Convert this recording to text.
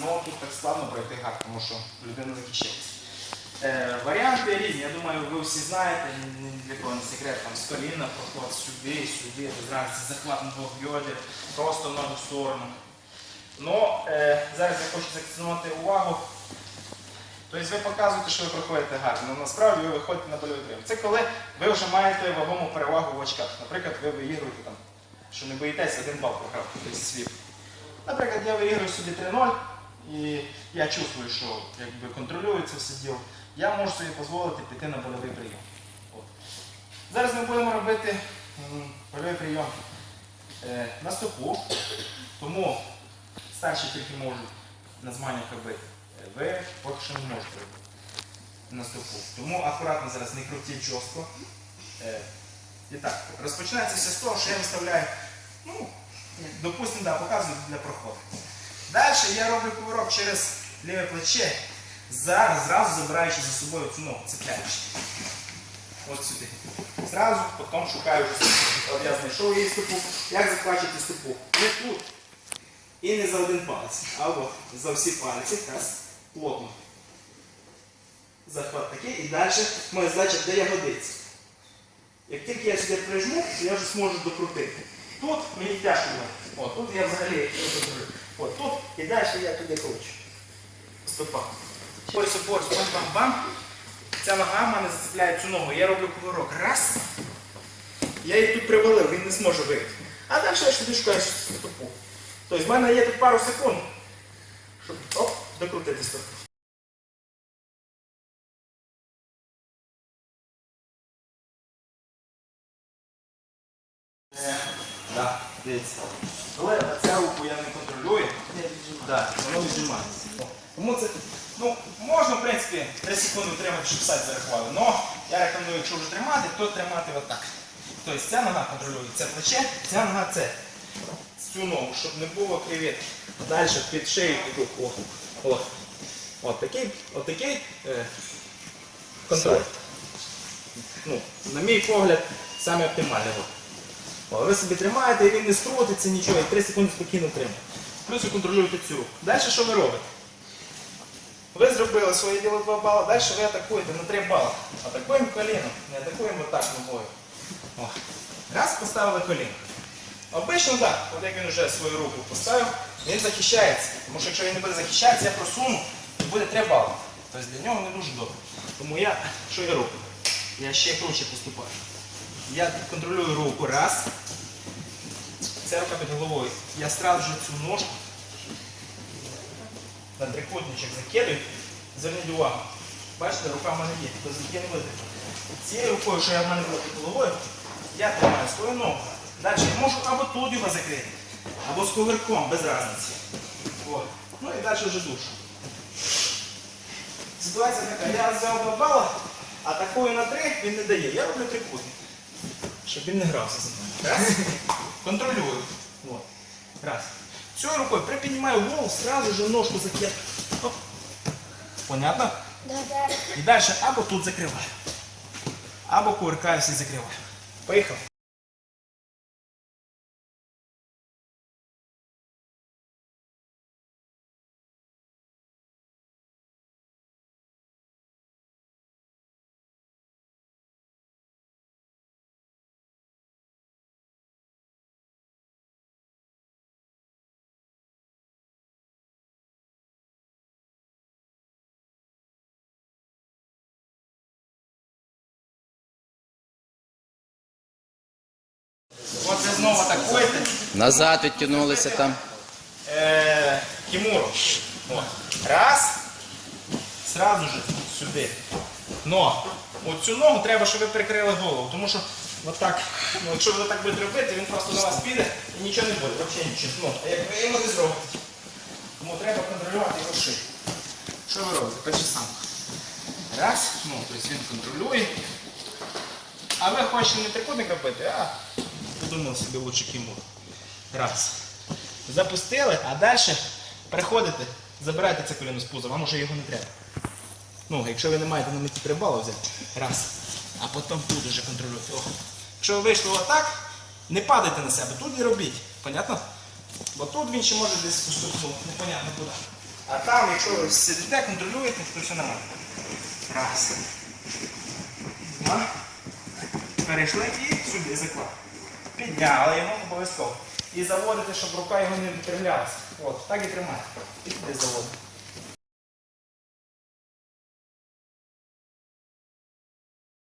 Ну тут так складно пройти гард, тому що людина захищається. Е, варіанти різні, я думаю, ви всі знаєте, ні- для кого не секрет, там з коліна, проход сюди, сюди, разниці, захват на двох бьодер, просто ногу в сторону. Ну, е, зараз я хочу закцентувати увагу. Тобто ви показуєте, що ви проходите гарно, але насправді ви виходите на больовий прийом. Це коли ви вже маєте вагому перевагу в очках. Наприклад, ви виігруєте там, що не боїтеся, один бал програв, тобто свіп. Наприклад, я виіграю собі 3-0, і я чувствую, що якби контролюю це все діло, я можу собі дозволити піти на больовий прийом. От. Зараз ми будемо робити м, больовий прийом е, на стопу, тому старші тільки можуть на змаганнях робити. Е, Ви поки що не можете робити на стопу. Тому акуратно зараз не крутіть жорстко. Е, І так, розпочинається все з того, що я виставляю, ну, допустимо, да, показую для проходу. Далі я роблю поворот через ліве плече, зараз зразу забираючи за собою цю ногу, цепляючи. От сюди. Зразу, потім шукаю. От я знайшов її стопу. Як захвачити стопу? Не тут. І не за один палець, або за всі пальці, раз, плотно. Захват такий, і далі моя задача, де ягодиці. Як тільки я сюди прижму, я вже зможу докрутити. Тут мені тяжко. О, тут я взагалі. От тут і далі я туди кручу. Стопа. Ось опор, бам-бам-бам. Ця нога в мене зацепляє цю ногу. Я роблю кувирок. Раз. Я її тут привалив, він не зможе вийти. А далі я сюди стопу. Тобто в мене є тут пару секунд, щоб оп, докрутити стопу. Е, Да, дивіться. Але ця руку я не контролюю. Да, воно віджимається. Тому це, ну, можна, в принципі, 3 секунди тримати, щоб сайт зарахували. Але я рекомендую, якщо вже тримати, то тримати отак. Тобто ця нога контролює це плече, ця нога це. Цю ногу, щоб не було креветки. Далі під шею таку. О, о. От такий, от такий е, контроль. Ну, на мій погляд, саме оптимальний. Ви собі тримаєте, і він не скрутиться, нічого, і 3 секунди спокійно тримаєте. Плюс ви контролюєте цю руку. Далі що ви робите? Ви зробили своє діло 2 бали, далі ви атакуєте на 3 бали. Атакуємо коліном, не атакуємо отак ногою. Раз поставили коліно. Обично так, от як він вже свою руку поставив, він захищається. Тому що якщо він не буде захищатися, я просуну і буде 3 бали. Тобто для нього не дуже добре. Тому я, що я роблю? Я ще круче поступаю. Я контролюю руку. Раз. Ця рука під головою. Я сразу же цю ножку на трикутничок закидаю. Зверніть увагу. Бачите, рука в мене є, тобто я не витримаю. Цією рукою, що я в мене була під головою, я тримаю свою ногу. Далі я можу або тут його закрити, або з коверком, без різниці. От. Ну і далі вже душу. Ситуація така, я взяв два бала, атакую на три, він не дає. Я роблю трикутник. Щоб він не грався за мною. Раз. Контролюю. Вот. Раз. Цією рукою припіднімаю голову, сразу же ножку закидаю. Оп. Понятно? Да. І далі або тут закриваю, або куркаюся і закриваю. Поїхав. Знову атакуєте. Назад відтягнулися там. От. Раз. Сразу же сюди. Но оцю ногу треба, щоб ви прикрили голову. Тому що отак, ну, якщо ви так будете робити, він просто на вас піде і нічого не буде. Взагалі нічого. Ну, а як ви йому не зробите. Тому треба контролювати його шию. Що ви робите? Перше сам. Раз. Ну, тобто він контролює. А ви хочете не трикутник робити, а подумали собі лучше кімур. Раз. Запустили, а далі приходите, забирайте це коліно з пуза, вам уже його не треба. Ну, якщо ви не маєте на меті три бали взяти, раз. А потім тут уже контролюйте. О. Якщо ви вийшли отак, не падайте на себе, тут і робіть. Понятно? Бо тут він ще може десь поступнути, непонятно куди. А там, якщо ви сидите, контролюєте, то все нормально. Раз. Два. Перейшли і сюди заклад. Підняли його обов'язково. І заводите, щоб рука його не відкривлялася. От, так і тримайте. І туди заводите.